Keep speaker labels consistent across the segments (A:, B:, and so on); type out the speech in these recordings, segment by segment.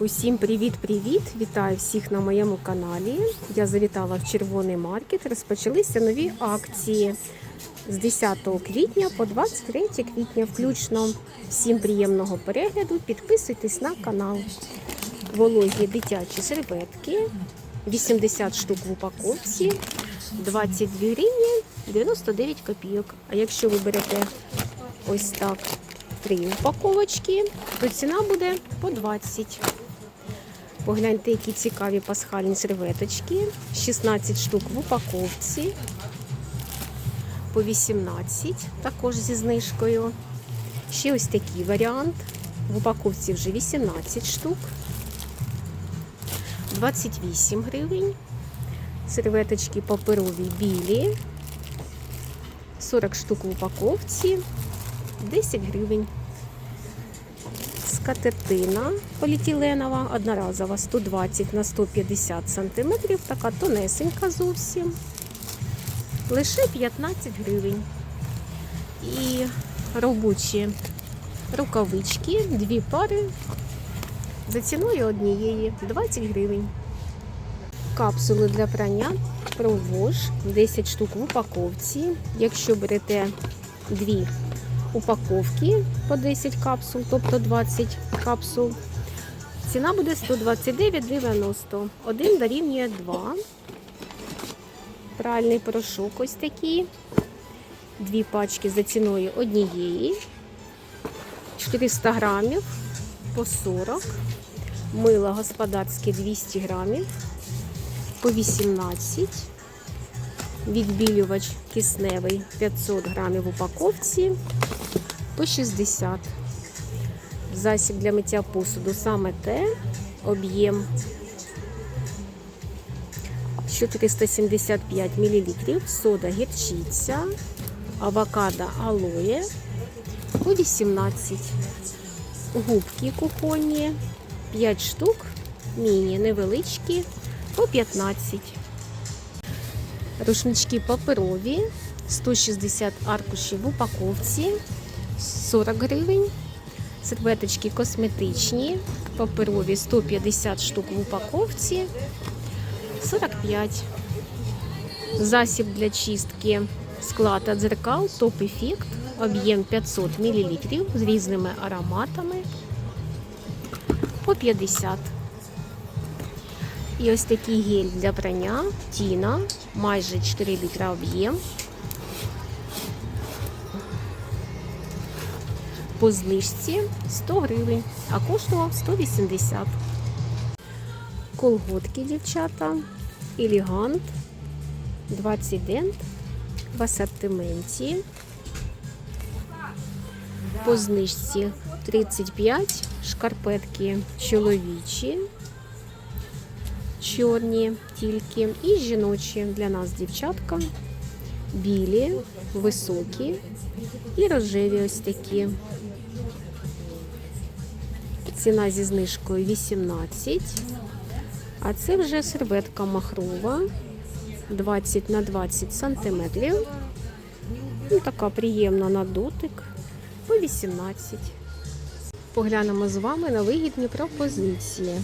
A: Усім привіт-привіт! Вітаю всіх на моєму каналі. Я завітала в червоний маркет. Розпочалися нові акції з 10 квітня по 23 квітня включно. Всім приємного перегляду. Підписуйтесь на канал. Вологі дитячі серветки. 80 штук в упаковці, 22 гривні 99 копійок. А якщо ви берете ось так три упаковочки, то ціна буде по 20. Погляньте, які цікаві пасхальні серветочки. 16 штук в упаковці. По 18, також зі знижкою. Ще ось такий варіант. В упаковці вже 18 штук. 28 гривень. Серветочки паперові білі. 40 штук в упаковці. 10 гривень. Скатертина поліетиленова, одноразова 120 на 150 см, така тонесенька зовсім. Лише 15 гривень. І робочі рукавички, дві пари за ціною однієї 20 гривень. Капсули для прання провож 10 штук в упаковці. Якщо берете дві упаковки по 10 капсул, тобто 20 капсул. Ціна буде 129,90. Один дорівнює 2. Пральний порошок ось такий. Дві пачки за ціною однієї. 400 грамів по 40. Мило господарське 200 грамів по 18. Відбілювач кисневий 500 грамів в упаковці по 60. Засіб для миття посуду. Саме те, об'єм. 475 мл, сода гірчиця, авокадо алоє. По 18. Губки кухонні. 5 штук, міні невеличкі. По 15. Рушнички паперові 160 аркушів в упаковці 40 гривень. Серветочки косметичні, паперові 150 штук в упаковці 45. Засіб для чистки скла та дзеркал топ ефект об'єм 500 мл з різними ароматами по 50. І ось такий гель для прання Тіна, майже 4 літра об'єм. По знижці 100 гривень, а коштував 180. Колготки, дівчата, елегант, 20 дент в асортименті. По знижці 35 шкарпетки чоловічі чорні тільки і жіночі для нас дівчатка, білі, високі і рожеві ось такі. Ціна зі знижкою 18. А це вже серветка махрова 20 на 20 сантиметрів. Ну, така приємна на дотик по 18. Поглянемо з вами на вигідні пропозиції.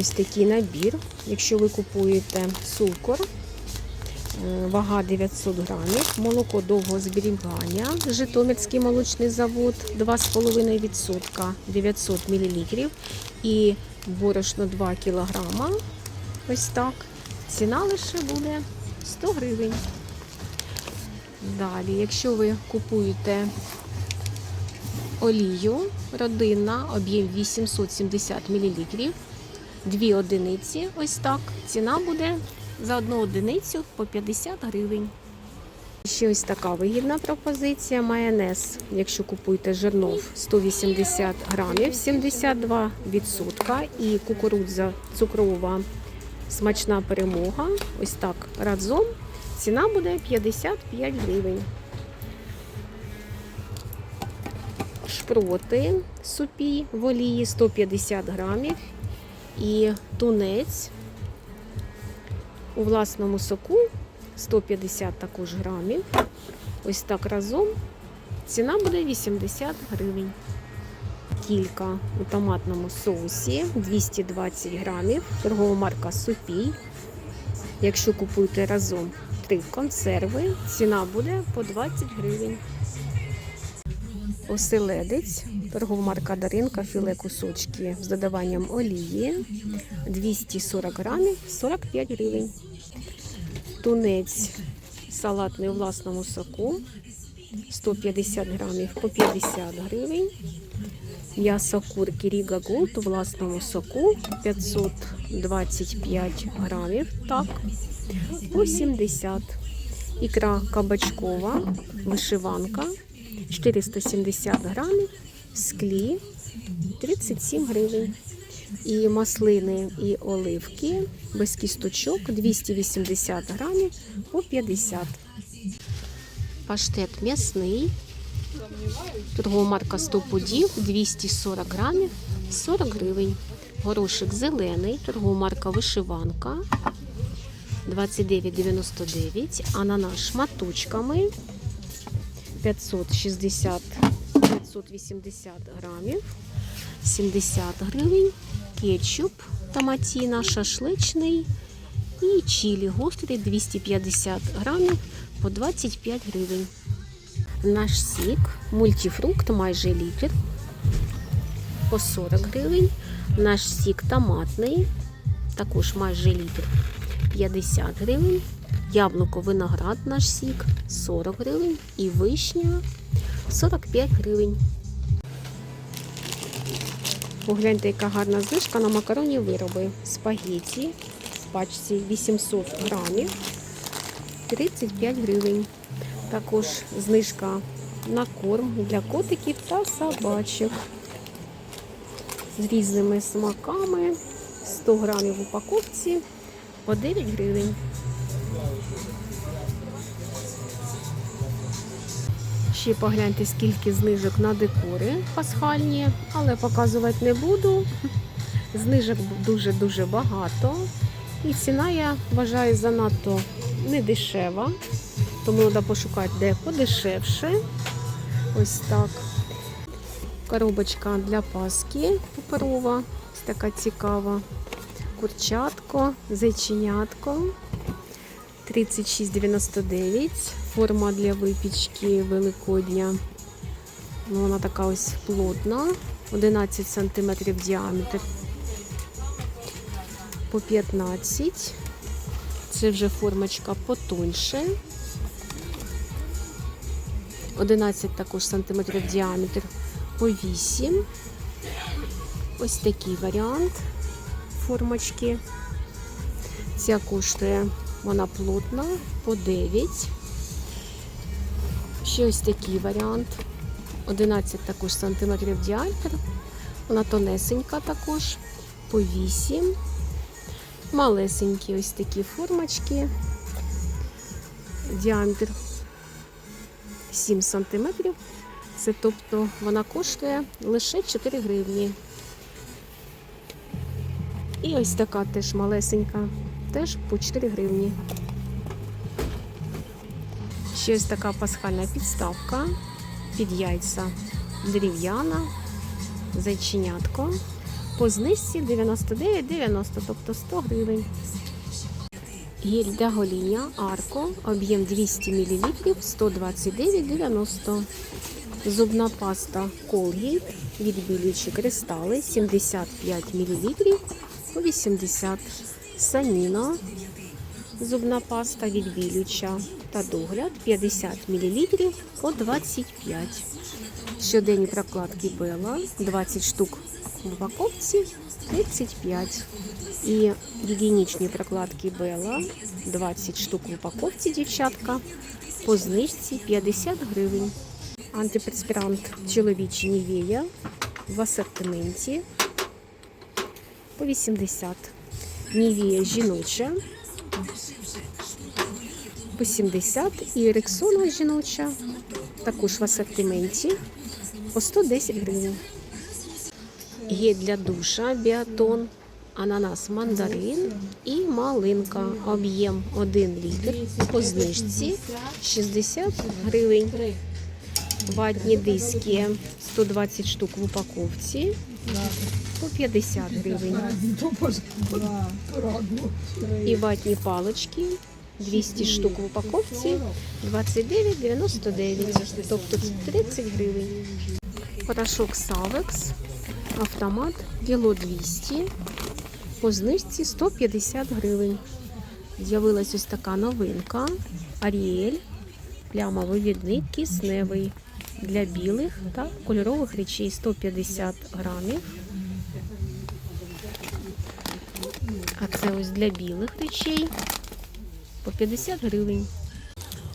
A: Ось такий набір. Якщо ви купуєте цукор, е, вага 900 грамів, молоко довгого зберігання, Житомирський молочний завод 2,5% 900 мл і борошно 2 кг. Ось так. Ціна лише буде 100 гривень. Далі, якщо ви купуєте олію родинна, об'єм 870 мл, дві одиниці, ось так. Ціна буде за одну одиницю по 50 гривень. Ще ось така вигідна пропозиція. Майонез, якщо купуєте жирнов 180 грамів, 72%. І кукурудза цукрова смачна перемога. Ось так разом. Ціна буде 55 гривень. Шпроти супі в олії 150 грамів. І тунець у власному соку 150 також грамів. Ось так разом. Ціна буде 80 гривень. кілька у томатному соусі 220 грамів, торгова марка Супій. Якщо купуєте разом три консерви, ціна буде по 20 гривень. Оселедець, торгова марка Даринка, філе кусочки з додаванням олії 240 грамів 45 гривень. Тунець салатний у власному соку 150 грамів по 50 гривень. М'ясо курки Ріга Голд у власному соку 525 грамів, так, по 70. Ікра кабачкова, вишиванка 470 грамів, склі 37 гривень. І маслини і оливки без кісточок 280 грамів по 50. Паштет м'ясний. Торгова марка 100 пудів 240 грамів 40 гривень. Горошик зелений, торгова марка вишиванка 29,99. Ананас шматочками 560 580 грамів 70 гривень. Кетчуп томатіна шашличний і чилі гострий 250 грамів по 25 гривень. Наш сік, мультифрукт майже літр по 40 гривень. Наш сік томатний, також майже літр 50 гривень. Яблуко виноград наш сік 40 гривень і вишня 45 гривень. Погляньте, яка гарна знижка на макаронні вироби. Спагетті в пачці 800 грамів 35 гривень. Також знижка на корм для котиків та собачок з різними смаками. 100 грамів в упаковці по 9 гривень. Ще погляньте, скільки знижок на декори пасхальні, але показувати не буду. Знижок дуже-дуже багато. І ціна, я вважаю, занадто не дешева. Тому треба пошукати де подешевше. Ось так. Коробочка для паски паперова. Ось така цікава. Курчатко, зайченятко. 36,99. Форма для випічки Великодня. Ну, Вона така ось плотна. 11 см діаметр. По 15. Це вже формочка потоньше. 11 також сантиметрів діаметр по 8. Ось такий варіант формочки. Ця коштує вона плотна по 9. Ще ось такий варіант. 11 також сантиметрів діаметр. Вона тонесенька також по 8. Малесенькі ось такі формочки. Діаметр 7 сантиметрів. Це тобто вона коштує лише 4 гривні. І ось така теж малесенька, теж по 4 гривні. Ще ось така пасхальна підставка під яйця дерев'яна, зайченятко. По знижці 99,90, тобто 100 гривень. Гель для гоління Арко, об'єм 200 мл, 129,90. Зубна паста Colgate, відбілюючі кристали 75 мл по 80. Саніно, зубна паста відбілююча та догляд 50 мл по 25. Щоденні прокладки Бела 20 штук в упаковці 35. І гігієнічні прокладки Бела 20 штук в упаковці, дівчатка, по знижці 50 гривень. Антипреспірант чоловічий Нівея в асортименті по 80. Нівея жіноча. По 70 і Рексона жіноча. Також в асортименті. По 110 гривень. Є для душа біатон, ананас мандарин і малинка. Об'єм 1 літр. По знижці 60 гривень. Ватні диски. 120 штук в упаковці по 50 гривень. І ватні палички 200 штук в упаковці 29,99, тобто 30 гривень. Порошок Савекс, автомат, кіло 200, по знижці 150 гривень. З'явилась ось така новинка. Аріель, плямовий відник кисневий для білих та кольорових речей 150 грамів. А це ось для білих речей. По 50 гривень.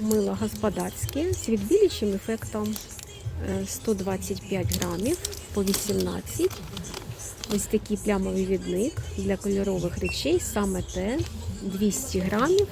A: Мило господарське з відбілюючим ефектом. Е, 125 грамів по 18. Ось такий плямовий відник для кольорових речей, саме те. 200 грамів,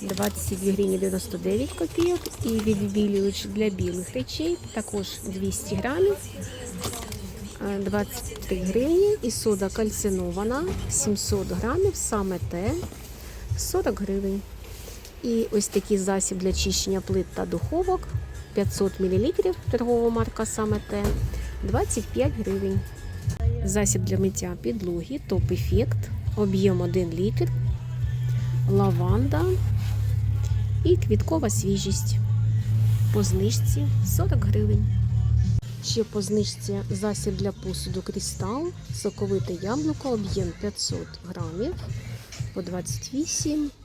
A: 22 гривні 99 копійок. І відбілювач для білих речей. Також 200 грамів, е, 23 гривні. І сода кальцинована 700 грамів, саме те 40 гривень. І ось такий засіб для чищення плит та духовок 500 мл, торгова марка саме те 25 гривень. Засіб для миття підлоги, топ-ефект, об'єм 1 літр, лаванда і квіткова свіжість. По знижці 40 гривень. Ще по знижці засіб для посуду Крістал, соковите яблуко, об'єм 500 грамів по 28 і